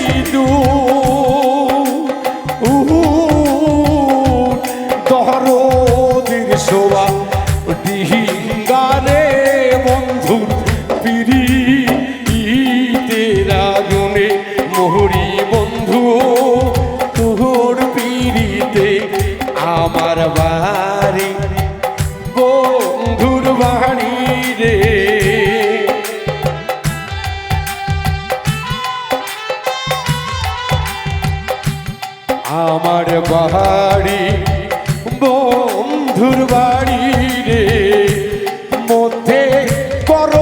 সিধু দরদির শোভা ডিহিঙ্গারে বন্ধু পিড়ি রাগুনে মোহরি বন্ধু তোর পিড়িতে আমার বা por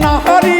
নহরী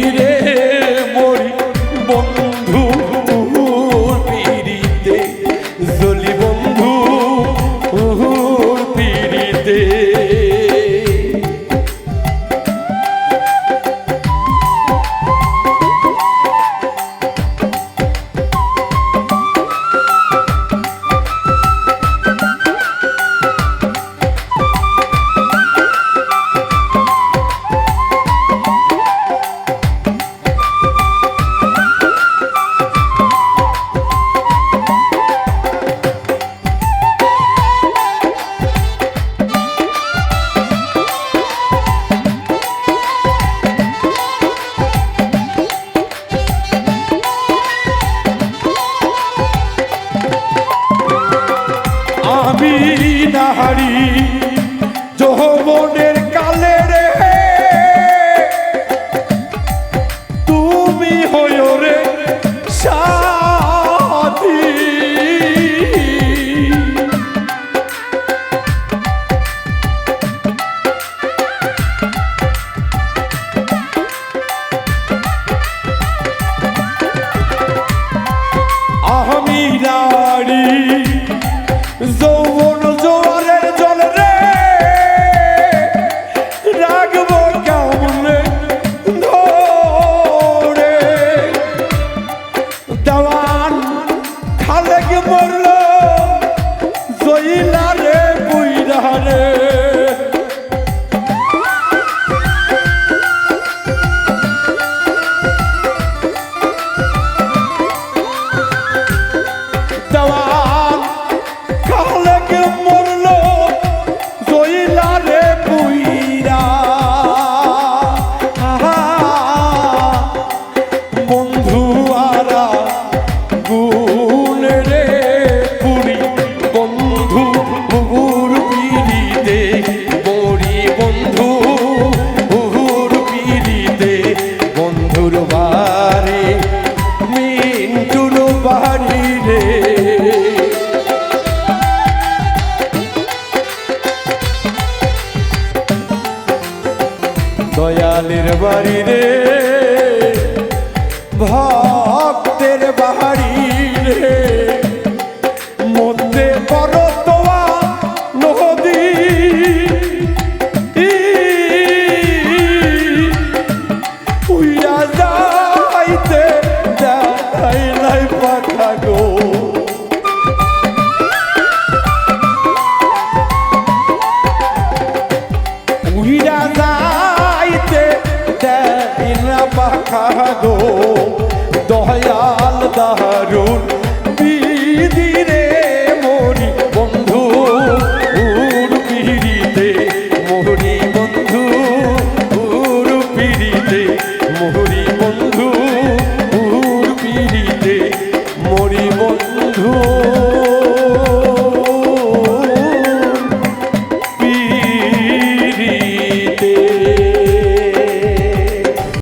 い দয়ালের বাড়ি রে। ভয়